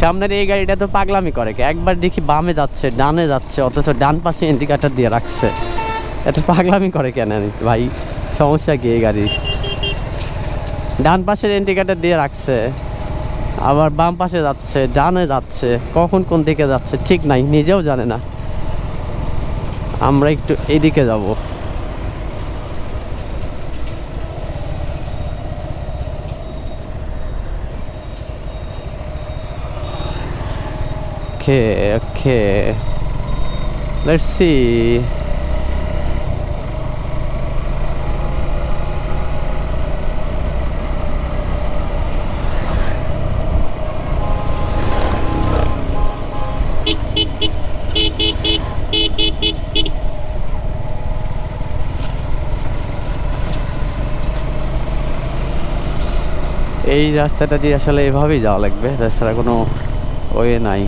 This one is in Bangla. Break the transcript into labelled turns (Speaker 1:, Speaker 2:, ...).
Speaker 1: সামনের এই গাড়িটা তো পাগলামি করে? একবার দেখি বামে যাচ্ছে, ডানে যাচ্ছে, অথচ ডান পাশে ইন্ডিকেটার দিয়ে রাখছে। এত পাগলামি করে কেন ভাই, সমস্যা কি এই গাড়ি ডান পাশের ইন্ডিকেটার দিয়ে রাখছে, আবার বাম পাশে যাচ্ছে, ডানে যাচ্ছে, কখন কোন দিকে যাচ্ছে ঠিক নাই, নিজেও জানে না। আমরা একটু এদিকে যাব। Okay, okay. Let's see. এই রাস্তাটা দিয়ে আসলে এভাবেই যাওয়া লাগবে তাছাড়া কোনো ওয়ে নাই